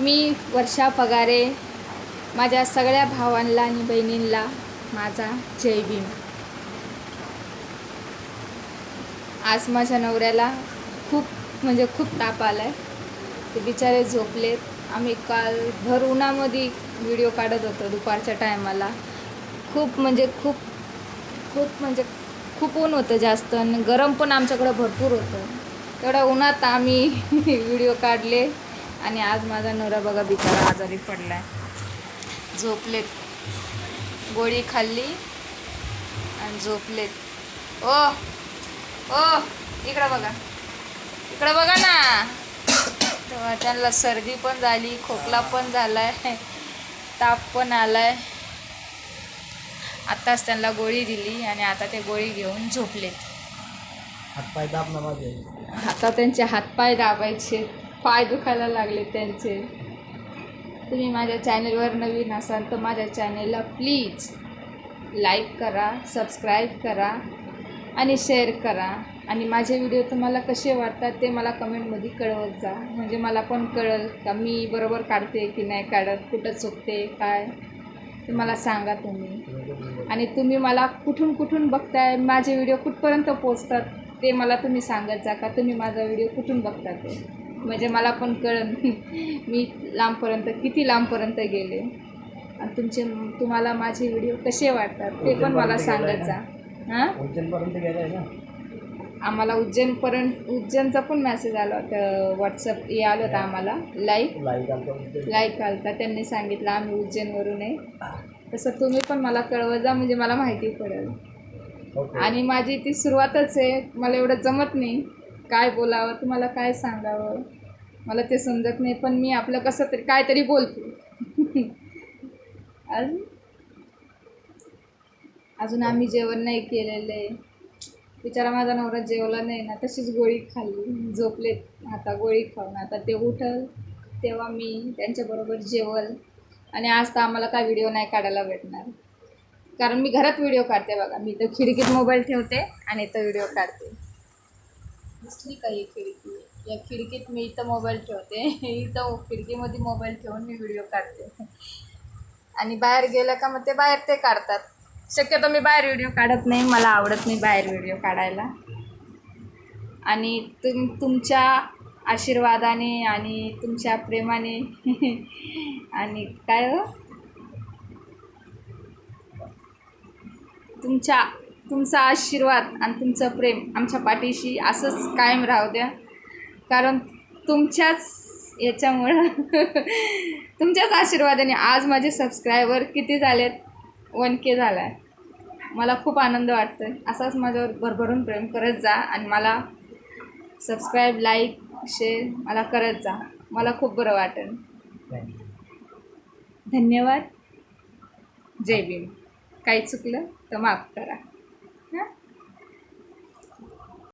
मी वर्षा पगारे माझ्या सगळ्या भावांना आणि बहिणींना माझा जय भीम. आज माझ्या नवऱ्याला खूप म्हणजे खूप ताप आला आहे ते बिचारे झोपलेत. आम्ही काल भर उन्हामध्ये व्हिडिओ काढत होतो दुपारच्या टायमाला खूप म्हणजे खूप खूप म्हणजे खूप ऊन होतं जास्त आणि गरम पण आमच्याकडं भरपूर होतं. तेवढ्या उन्हात आम्ही व्हिडिओ काढले. आणि आज माझा नवरा बघा बिचारा आजारी पडला आहे झोपलेत. गोळी खाल्ली आणि झोपलेत. ओ ओ इकडं बघा. इकडं बघा ना. तेव्हा त्यांना सर्दी पण झाली खोकला पण झालाय ताप पण आलाय. आत्ताच त्यांना गोळी दिली आणि आता ते गोळी घेऊन झोपलेत. हातपाय दाब ना माझे. आता त्यांचे हातपाय दाबायचे पाय दुखायला लागले त्यांचे. तुम्ही माझ्या चॅनलवर नवीन असाल तर माझ्या चॅनलला प्लीज लाईक करा सबस्क्राईब करा आणि शेअर करा. आणि माझे व्हिडिओ तुम्हाला कसे वाटतात ते मला कमेंटमध्ये कळवत जा. म्हणजे मला पण कळेल का मी बरोबर काढते की नाही काढत कुठं चुकते काय? ते मला सांगा तुम्ही. आणि तुम्ही मला कुठून कुठून बघताय माझे व्हिडिओ कुठपर्यंत पोचतात ते मला तुम्ही सांगत जा का तुम्ही माझा व्हिडिओ कुठून बघता ते? म्हणजे मला पण कळन मी लांबपर्यंत किती लांबपर्यंत गेले? आणि तुमचे तुम्हाला माझे व्हिडिओ कसे वाटतात? ते पण मला सांगत जा हां? उज्जैनपर्यंत गेलाय ना? आम्हाला उज्जैनपर्यंत उज्जैनचा पण मेसेज आला होता व्हॉट्सअप हे आलं होतं आम्हाला. लाईक लाईक आलता त्यांनी सांगितलं आम्ही उज्जैनवरून आहे. तसं तुम्ही पण मला कळवत जा म्हणजे मला माहिती पडेल. आणि माझी ती सुरुवातच आहे. मला एवढं जमत नाही. काय बोलावं तुम्हाला काय सांगावं? मला ते समजत नाही पण मी आपलं कसं तरी काहीतरी बोलते. अजून? अजून आम्ही जेवण नाही केलेलं आहे. बिचारा माझा नवरा जेवला नाही ना तशीच गोळी खाल्ली. झोपलेत आता गोळी खाऊन. आता ते उठल तेव्हा मी त्यांच्याबरोबर जेवल. आणि आज तर आम्हाला काय व्हिडिओ नाही काढायला भेटणार. कारण मी घरात व्हिडिओ काढते बघा. मी तर खिडकीत मोबाईल ठेवते आणि तो व्हिडिओ काढते. दिसली का ही खिडकी या खिडकीत मी इथं मोबाईल ठेवते. इथं खिडकीमध्ये मोबाईल ठेवून मी व्हिडिओ काढते. आणि बाहेर गेलं का मग ते बाहेर ते काढतात. शक्यतो मी बाहेर व्हिडिओ काढत नाही. मला आवडत नाही बाहेर व्हिडिओ काढायला. आणि तुम तुमच्या आशीर्वादाने आणि तुमच्या प्रेमाने. आणि काय हो? तुमच्या तुमचा आशीर्वाद आणि तुमचं प्रेम आमच्या पाठीशी असंच कायम राहू द्या. कारण तुमच्याच याच्यामुळं तुमच्याच आशीर्वादाने आज माझे सबस्क्रायबर किती झालेत? वन के झाला आहे मला खूप आनंद वाटतो आहे असाच माझ्यावर भरभरून प्रेम करत जा आणि मला सबस्क्राईब लाईक शेअर मला करत जा. मला खूप बरं वाटेल. धन्यवाद. जय भीम. काही चुकलं तर माफ करा.